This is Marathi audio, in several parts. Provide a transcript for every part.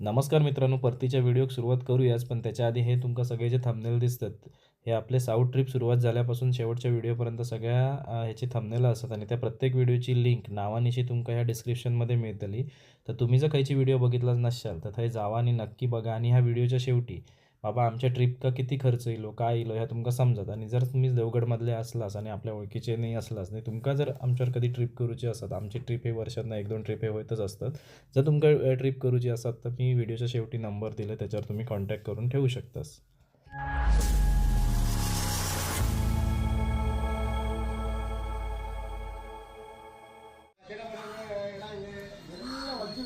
नमस्कार मित्रांनो परतीच्या व्हिडिओक सुरुवात करूयाच पण त्याच्या आधी हे तुमका सगळे जे थंबनेल दिसतात हे आपले साऊथ ट्रिप सुरुवात झाल्यापासून शेवटच्या व्हिडिओपर्यंत सगळ्या ह्याची थंबनेल असतात आणि त्या प्रत्येक व्हिडिओची लिंक नावानिशी तुमका ह्या डिस्क्रिप्शनमध्ये मिळतली. तर तुम्ही जर खयची व्हिडिओ बघितलाच नसाल तर थंय जावा आणि नक्की बघा. आणि ह्या व्हिडिओच्या शेवटी बाबा आमच्या ट्रिपका किती खर्च येलो काय येलो ह्या तुमका समजत. आणि जर तुम्ही देवगडमधले असलास आणि आपल्या ओळखीचे नाही असलास नाही तुमका जर आमच्यावर कधी ट्रिप करूची असतात आमची ट्रिप हे वर्षातनं एक दोन ट्रिप हे होतच असतात. जर तुमका ट्रिप करूची असतात तर मी व्हिडिओच्या शेवटी नंबर दिले त्याच्यावर तुम्ही कॉन्टॅक्ट करून ठेवू शकतास.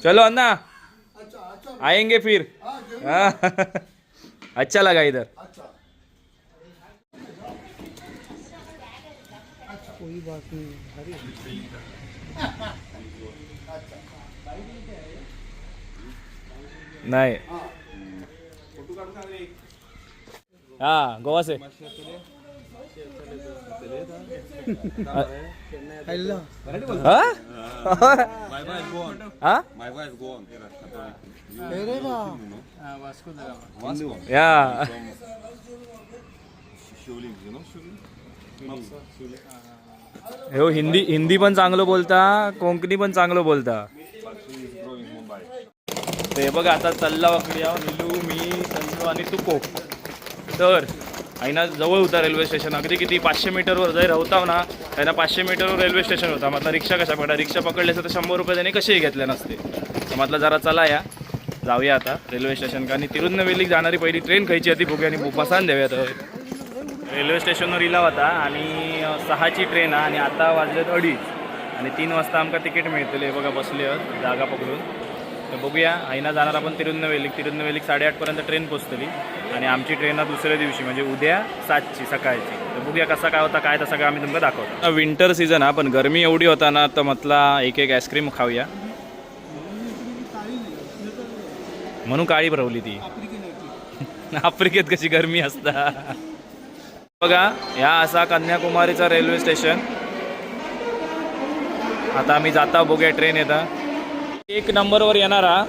चलो अन्ना आएंगे फिर. हाँ। अच्छा लगा इधर। कोई बात नहीं। नाही हा गोवा से। हॅलो हा? हा? या. हो हिंदी हिंदी पण चांगलं बोलता कोकणी पण चांगलं बोलता. ते बघ आता चल्ला वाकडी आहो निलू मी संजू आणि तुको तर आईना जवळ होता रेल्वे स्टेशन अगदी किती पाचशे मीटरवर जरी राहताव ना त्यांना पाचशे मीटरवर रेल्वे स्टेशन होता. म्हटलं रिक्षा कशा पकडा रिक्षा पकडले तर शंभर रुपये त्यांनी कसेही घेतले नसते. तर म्हटलं जरा चला या. जाऊया आता रेल्वे स्टेशन का आणि तिरुनवेलीक जाणारी पहिली ट्रेन खायची होती बघूया आणि बसान देऊया तर. रेल्वे स्टेशनवर इला होता आणि सहाची ट्रेन हा आणि आता वाजलेत अडीच. आणि तीन वाजता आमका तिकीट मिळतले बघा बसले जागा पकडून. तर बघूया आईना जाणार आपण तिरुनवेलीक तिरुनवेलीक साडेआठपर्यंत ट्रेन पोचतली. आणि आमची ट्रेन दुसऱ्या दिवशी म्हणजे उद्या सातची सकाळची. तर बघूया कसा काय होता काय तसा काय आम्ही तुमका दाखवतो. विंटर सीझन हा पण गरमी एवढी होता ना तर म्हटला एक एक आईस्क्रीम खाऊया. म्हणून काळी भरवली ती. आफ्रिकेत कशी गरमी असता. बघा ह्या असा कन्याकुमारीचा रेल्वे स्टेशन आता आम्ही जाता बघूया ट्रेन येता. एक नंबरवर येणारा.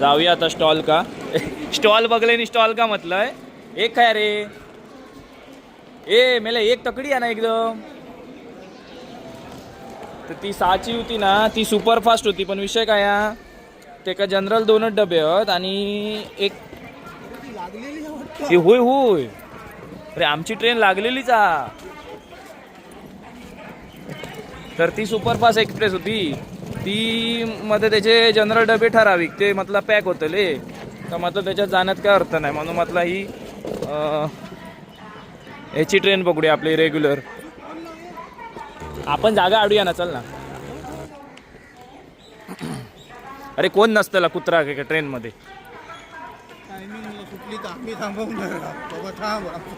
जाऊया आता स्टॉल का. स्टॉल बघले आणि स्टॉल का म्हटलंय. एक काय रे? ए मेला एक तकडी आहे ना एकदम. तर ती सहाची होती ना ती सुपरफास्ट होती पण विषय काय हा? ते का जनरल दोनच डबे आहेत आणि एक हे होय होय. अरे आमची ट्रेन लागलेलीच आ. तर ती सुपरफास्ट एक्सप्रेस होती. ती मध्ये त्याचे जनरल डबे ठराविक ते म्हटलं पॅक होतले. तर मतलब त्याच्यात जाण्यात काय अर्थ नाही. म्हणून म्हटलं ही ह्याची याची ट्रेन पकडूया आपली रेग्युलर आपण जागा आडूया ना चल ना. अरे कोण नसतं कुत्रा ट्रेनमध्ये?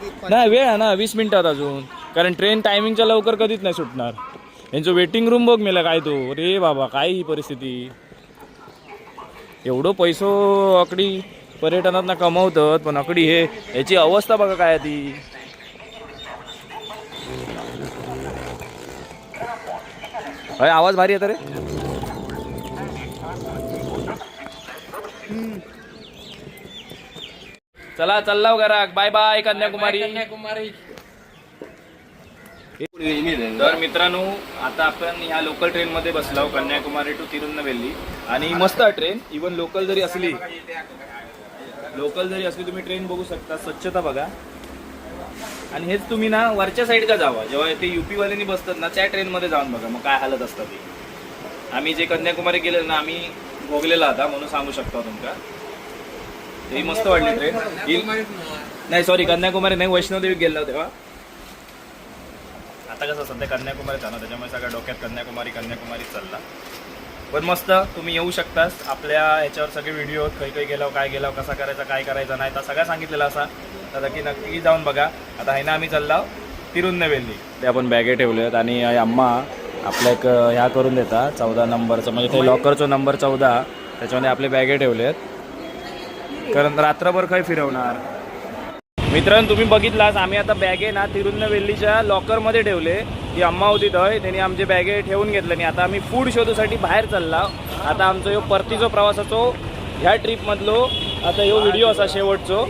एक पाच- नाही वेळ आहे ना वीस मिनिटात अजून. कारण ट्रेन टायमिंगच्या लवकर कधीच नाही सुटणार. यांचं वेटिंग रूम बघ मेला काय तो. रे बाबा काय ही परिस्थिती. एवढं पैसो अकडी पर्यटनात कमवतात पण अकडी हे याची अवस्था बघा काय ती. अरे आवाज भारी येतं रे. चला चल्लाव घराक बाय बाय कन्याकुमारी. तर मित्रांनो आता आपण ह्या लोकल ट्रेन मध्ये बसलो कन्याकुमारी टू तिरुन्नवेली आणि मस्त ट्रेन इवन लोकल जरी असली लोकल जरी असली तुम्ही ट्रेन बघू शकता स्वच्छता बघा. आणि हेच तुम्ही ना वरच्या साईड का जावा. जेव्हा ते युपी वाल्यांनी बसतात ना त्या ट्रेन मध्ये जाऊन बघा मग काय हालत असतात ती. आम्ही जे कन्याकुमारी गेले ना आम्ही भोगलेला होता म्हणून सांगू शकतो तुमका ते मस्त वाटली ट्रेन नाही सॉरी कन्याकुमारी नाही वैष्णोदेवी गेलो तेव्हा. आता कसं सध्या कन्याकुमारीच आहे ना त्याच्यामुळे सगळ्या डोक्यात कन्याकुमारी कन्याकुमारी चालला. पण मस्त तुम्ही येऊ शकतास. आपल्या ह्याच्यावर सगळे व्हिडिओ काही काही गेलो काय गेलो कसा करायचा काय करायचा नाही तर सगळं सांगितलेलं असा. तर नक्की नक्की जाऊन बघा. आता आहे ना आम्ही चाललो तिरुन्नवेली. ते आपण बॅगे ठेवलेत आणि अम्मा आपल्या एक ह्या करून देता चौदा नंबरचं म्हणजे ते लॉकरचा नंबर चौदा त्याच्यामध्ये आपले बॅगे ठेवलेत. कारण रात्रभर काय फिरवणार? मित्रांनो तुम्ही बघितलाच आम्ही आता बॅगे ना तिरुन्नवेलीच्या लॉकरमध्ये ठेवले. ती अम्मा होती थंय त्यांनी आमचे बॅगे ठेवून घेतले. आणि आता आम्ही फूड शोधूसाठी बाहेर चालला. आता आमचो ह्यो परतीचो प्रवासाचो ह्या ट्रीपमधलो आता ह्यो व्हिडिओ असा शेवटचो.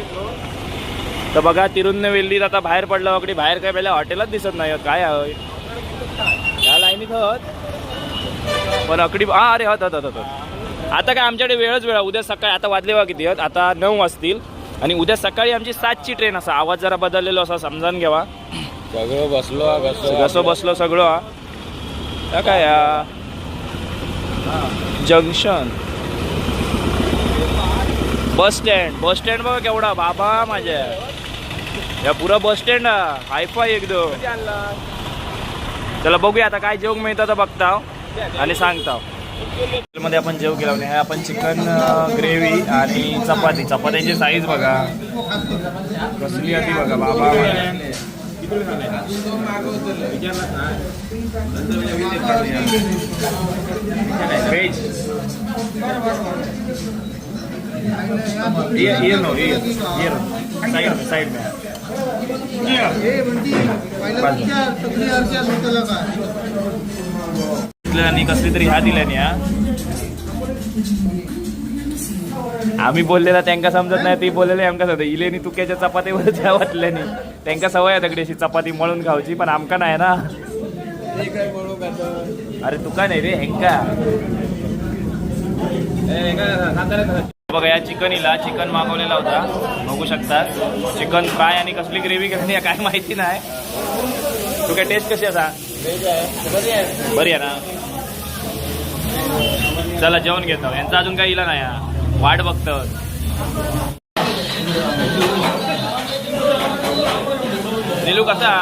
तर बघा तिरुन्नवेल्लीत आता बाहेर पडला वाकडी बाहेर काय पहिल्या हॉटेलच दिसत नाही काय आहे? ह्या लाईनीत हत पण अकडी हा अरे हत हत हत हत आता काय आमच्याकडे वेळच वेळ. उद्या सकाळी आता वाजले वा किती आहेत. आता नऊ वाजतील. आणि उद्या सकाळी आमची सातची ट्रेन असा. आवाज जरा बदललेलो असा समजान घ्यावा. सगळं बसलो कसं बसलो सगळं हा. काय या junction. Bus stand. Bus stand बघा केवढा. बाबा माझ्या. या पुरा बस स्टँड हायफाय एकदम. चला बघूया आता काय जेवण मिळतं तर बघता आणि सांगता मध्ये आपण जेव केला हे आपण चिकन ग्रेव्ही आणि चपाती. चपात्यांची साईज बघा. कसली आधी बघा बाबा. व्हेज ये ये नो ये ये में आणि कसली तरी ह्या दिल्याने हा आम्ही बोललेला त्यांका समजत नाही ती बोललेले आमका समजत. इलेनी तुक्याच्या चपातीवर त्या वाटल्याने. त्यांका सवय आहे दगडी अशी चपाती मळून खावची पण आमका नाही ना. अरे तुका नाही रे हेंका. बघा या चिकनीला चिकन मागवलेला होता. बघू शकता. चिकन फ्राय आणि कसली ग्रेव्ही कसली काय माहिती नाही. तू काय टेस्ट कशी असा बरी आहे ना? चला जेवण घेतो. यांचा अजून काही इला नाही वाट बघतो निलू कसा?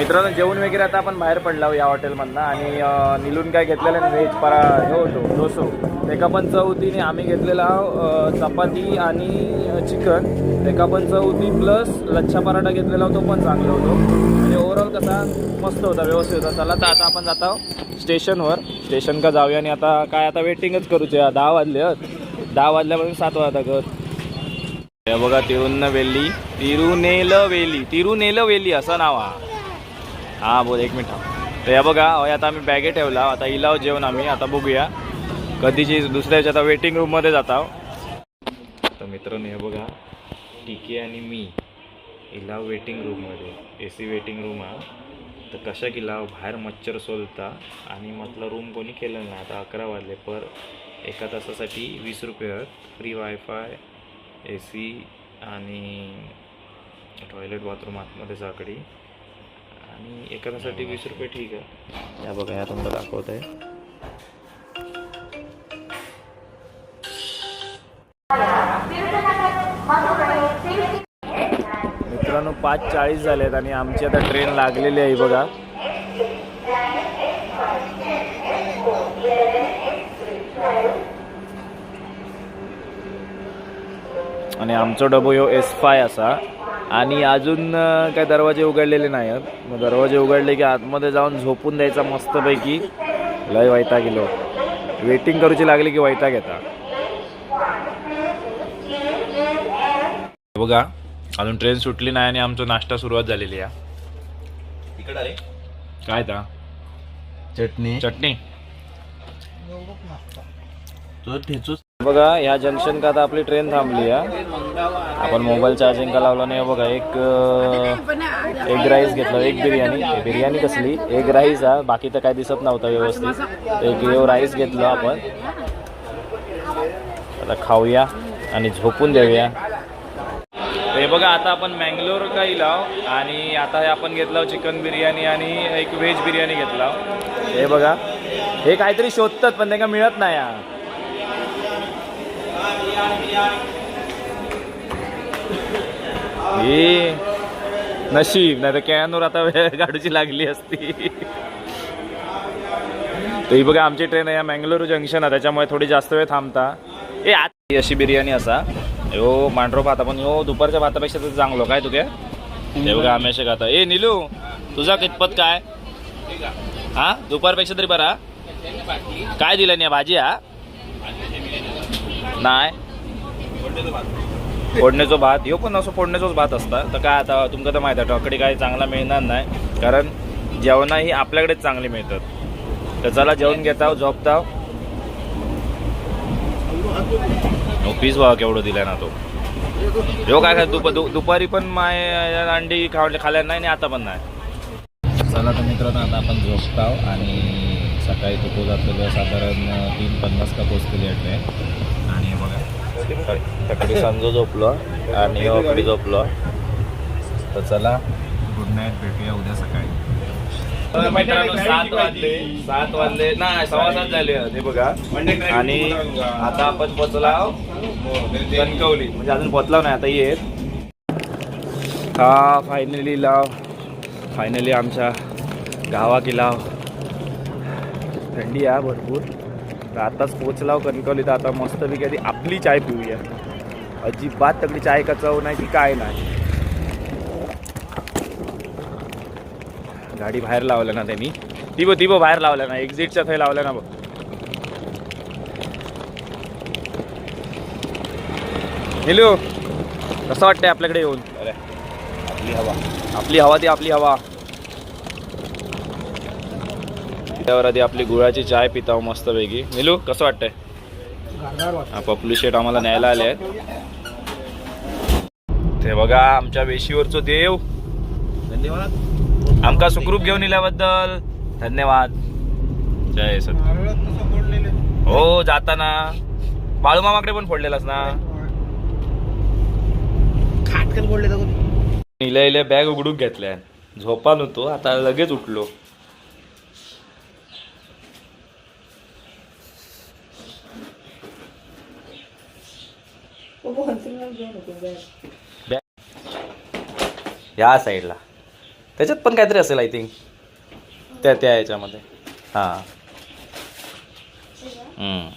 मित्रांनो जेवण वगैरे आता आपण बाहेर पडला या हॉटेलमधनं आणि निलून काय घेतलेलं व्हेज परा हे होतो डोसो. एका पण चव होती आणि आम्ही घेतलेला चपाती आणि चिकन. एका पण चव होती प्लस लच्छा पराठा घेतलेला तो पण चांगला होतो. म्हणजे ओव्हरऑल कसा मस्त होता व्यवस्थित होता. चला तर आता आपण जातो स्टेशनवर. स्टेशन का जाऊया आणि आता काय आता वेटिंगच करूचे दहा वाजले दहा वाजल्यापासून सात वाजता घर. हे बघा तिरुनेलवेली तिरुनेलवेली तिरुनेलवेली असं नाव हा हा बोल एक मिनिट तर या बघा आता आम्ही बॅगे ठेवला. आता इलाव जेवण आम्ही. आता बघूया. कधीची दुसऱ्याच्या आता वेटिंग रूममध्ये जाता तर मित्रांनो हे बघा. टिके आणि मी इलाव वेटिंग रूममध्ये ए सी वेटिंग रूम हा. तर कशा केला बाहेर मच्छर सोलता. आणि म्हटलं रूम कोणी केलं नाही. आता अकरा वाजले पर एका तासासाठी वीस रुपये फ्री वायफाय ए सी आणि टॉयलेट बाथरूम आतमध्ये साकडी आणि एका तासासाठी वीस रुपये ठीक आहे. या बघा या तुम्हाला दाखवत आहे. मित्रांनो पाच चाळीस झालेत आणि आमची आता ट्रेन लागलेली आहे बघा. आणि आमचो डबो ह्यो एस फाय असा. आणि अजून काय दरवाजे उघडलेले नाही आहेत मग दरवाजे उघडले की आतमध्ये जाऊन झोपून द्यायचा मस्तपैकी. लय वैता गेलो वेटिंग करूची लागली की वैता घेता बघा अजून ट्रेन सुटली नाही आणि आमचा नाश्ता सुरुवात झालेली आहे. काय ता? चटणी. चटणी. तो ठेचूच बघा या जंक्शन का आता आपली ट्रेन थांबली आहे. आपण मोबाईल चार्जिंग का लावला नाही बघा. एक एग राईस घेतलं एक बिर्याणी. बिर्याणी कसली? एग राईस हा बाकी तर काय दिसत नव्हतं व्यवस्थित. एक एव राईस घेतलं आपण. आता खाऊया आणि झोपून देऊया. हे बघा आता आपण मँगलोर का इलाव आणि आता हे आपण घेतलं चिकन बिर्याणी आणि एक व्हेज बिर्याणी घेतला हे बघा हे काहीतरी शोधतात पण त्यांना मिळत नाही हा. हे नशीब नाही तर कॅनवर आता वेळ गाडूची लागली असती. तर ही बघा आमची ट्रेन आहे या मँगलोर जंक्शन आहे त्याच्यामुळे थोडी जास्त वेळ थांबता. ए आत अशी बिर्याणी असा. यो मांढरो भात आपण यो दुपारच्या भातापेक्षा तर चांगलो काय तुझ्या हे बघा आम्ही असे खाता. ए निलू तुझा कितपत काय? हा? दुपारपेक्षा तरी बरा. काय दिलं नाही भाजी हा? नाही. फोडण्याचो भात. ह्यो पण असं फोडण्याचोच भात असता. तर काय आता तुमका तर माहीत आहे टोकडी काय चांगला मिळणार नाही. कारण जेवणा ही आपल्याकडेच चांगली मिळतात. तर चला जेवण घेताव झोपताव. पीस बघा केवढं दिलाय ना तो. ह्यो काय खात दुप दु- दुपारी पण माय अंडी खावले खाल्या नाही आणि आता पण नाही. चला तर मित्रांनो आता आपण झोपताव आणि सकाळी तुको जातलेलं साधारण तीन पन्नास का पोचलेली हे बघा सकाळी सांजो झोपलो आणि अकडी झोपलो. तर चला गुड नाईट भेटूया उद्या सकाळी. मित्रांनो सात वाजले सात वाजले. नाही सव्वा सात झाले. हे बघा. आणि आता आपण पोचला कणकवली. म्हणजे अजून पोचला नाही आता येत हा फायनली लाव. फायनली आमच्या गावा लाव. थंडी आहे भरपूर. तर आताच पोचलाव हो कणकवली तर आता मस्तपैकी आधी आपली चाय पिऊया. अजिबात तगडी चाय का चव नाही की काय नाही. गाडी बाहेर लावल्या ना त्यांनी. ती दिबो ती बाहेर लावलं ना. एक्झिटच्या थंय लावलं ना बघ. हॅलो कसं वाटतंय आपल्याकडे येऊन? अरे आपली हवा. आपली हवा ती आपली हवा. त्यावर आधी आपली गुळाची चाय पिताव मस्त पैकी मिलू कसं वाटतंय? हा पपलू शेट आम्हाला न्यायला आले आहेत. ते बघा आमच्या वेशीवरचो देव. धन्यवाद. आमका सुखरूप घेऊन इल्याबद्दल धन्यवाद. जय फोडलेले? हो जाताना. बाळूमामाकडे पण फोडलेलास ना? खाटकन फोडले इल्या इल्या बॅग उघडून घेतल्या. झोपा नव्हतो आता लगेच उठलो. या साईडला त्याच्यात पण काहीतरी असेल आय थिंक त्या त्या याच्यामध्ये. हां. हम्म.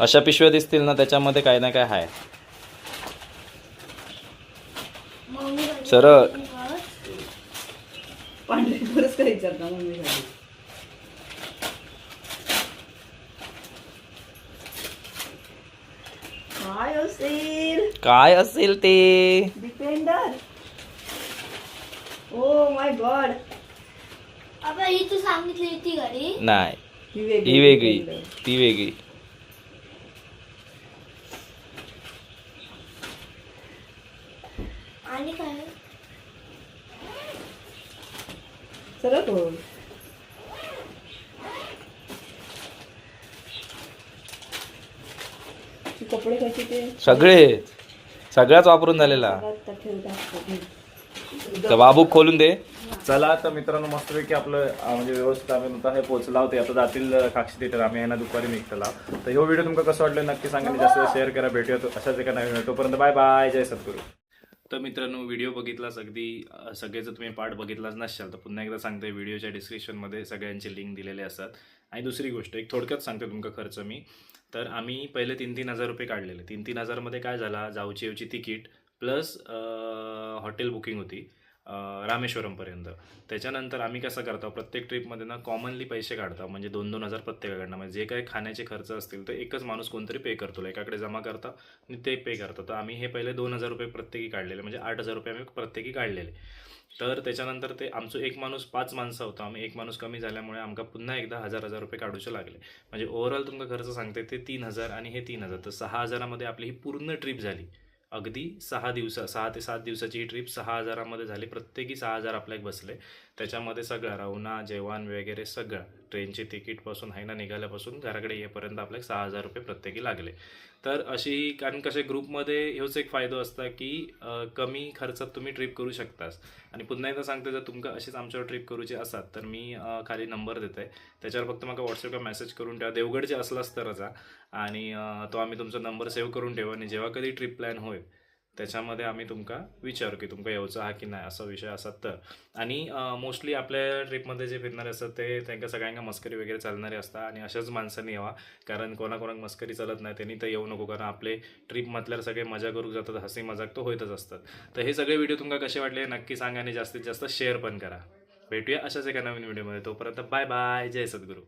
अशा पिशव्या दिसतील ना त्याच्यामध्ये काही ना काय आहे सरळ. पांढरे बरंच काही विचारता मम्मी काय असेल? काय असेल ते? डिपेंडर ओ माय गॉड आता ही तू सांगितली ती गाडी नाही. ही वेगळी. ही. ती वेगळी. आणि काय? सरळ बोल ती कपडे कसे ते? सगळे. सगळ्याच वापरून झालेला. तर बाबू खोलून दे. चला तर मित्रांनो मस्तपैकी आपलं अं, म्हणजे व्यवस्थित आम्ही नुकता हे पोहोचला होते आता जातील अं, साक्षी थिएटर आम्ही यांना दुपारी निघतला तर ह्यो व्हिडिओ तुमका कसं वाटलं नक्की सांगा आणि जास्त शेअर करा. भेटूया तो- अशाच एका नवीन. तोपर्यंत बाय बाय जय सद्गुरू. तर मित्रांनो व्हिडिओ बघितलास अगदी अं, सगळे जर तुम्ही पार्ट बघितलाच नसाल तर पुन्हा एकदा सांगते व्हिडिओच्या डिस्क्रिप्शनमध्ये सगळ्यांचे लिंक दिलेले असतात. आणि दुसरी गोष्ट एक थोडक्यात सांगते तुमका खर्च मी. तर आम्ही पहिले तीन तीन हजार रुपये काढलेले. तीन तीन हजारमध्ये काय झाला जाऊची येऊची तिकीट प्लस हॉटेल बुकिंग होती रामेश्वरमपर्यंत. त्याच्यानंतर आम्ही कसं करतो प्रत्येक ट्रिपमध्ये ना कॉमनली पैसे काढतो. म्हणजे दोन दोन हजार प्रत्येकाकडनं. म्हणजे जे काही खाण्याचे खर्च असतील तर एकच माणूस कोणतरी पे करतो. एकाकडे जमा करता आणि ते पे करतो. तर आम्ही हे पहिले दोन हजार रुपये प्रत्येकी काढलेले. म्हणजे आठ हजार रुपये आम्ही प्रत्येकी काढलेले. तर त्याच्यानंतर ते आमचं एक माणूस पाच माणसं होता. आम्ही एक माणूस कमी झाल्यामुळे आमका पुन्हा एकदा हजार हजार रुपये काढूचे लागले. म्हणजे ओव्हरऑल तुमका खर्च सांगते ते तीन हजार आणि हे तीन हजार. तर सहा हजारामध्ये आपली ही पूर्ण ट्रिप झाली. अगदी सहा दिवसा सहा ते सात दिवसाची ही ट्रिप सहा हजारामध्ये झाली. प्रत्येकी सहा हजार आपल्याक बसले. त्याच्यामध्ये सगळं रवना जेवण वगैरे सगळं. ट्रेनचे तिकीटपासून आहे ना निघाल्यापासून घराकडे येईपर्यंत आपल्याला सहा हजार रुपये प्रत्येकी लागले. तर अशी कारण कसे ग्रुपमध्ये ह्योच एक फायदो असता की कमी खर्चात तुम्ही ट्रिप करू शकतास. आणि पुन्हा एकदा सांगते जर तुमका अशीच आमच्यावर ट्रिप करूची असात तर मी खाली नंबर देते. त्याच्यावर फक्त मला व्हॉट्सअपला मेसेज करून ठेवा. देवगडचे असलाच तर जा आणि तो आम्ही तुमचा नंबर सेव्ह करून ठेवा. आणि जेव्हा कधी ट्रिप प्लॅन होईल त्याच्यामध्ये आम्ही तुमका विचारू की तुमका येऊचं हा की नाही असा विषय असतात तर. आणि मोस्टली आपल्या ट्रिपमध्ये जे फिरणारे असतात ते त्यांना सगळ्यांना मस्करी वगैरे चालणारे असतात आणि अशाच माणसांनी यावा. कारण कोणाकोणाक मस्करी चालत नाही त्यांनी तर येऊ नको. कारण आपले ट्रिप म्हटल्यावर सगळे मजा करू जातात हसी मजाक तो होतच असतात. तर हे सगळे व्हिडिओ तुमका कसे वाटले नक्की सांगा आणि जास्तीत जास्त शेअर पण करा. भेटूया अशाच एका नवीन व्हिडिओमध्ये तोपर्यंत बाय बाय जय सद्गुरू.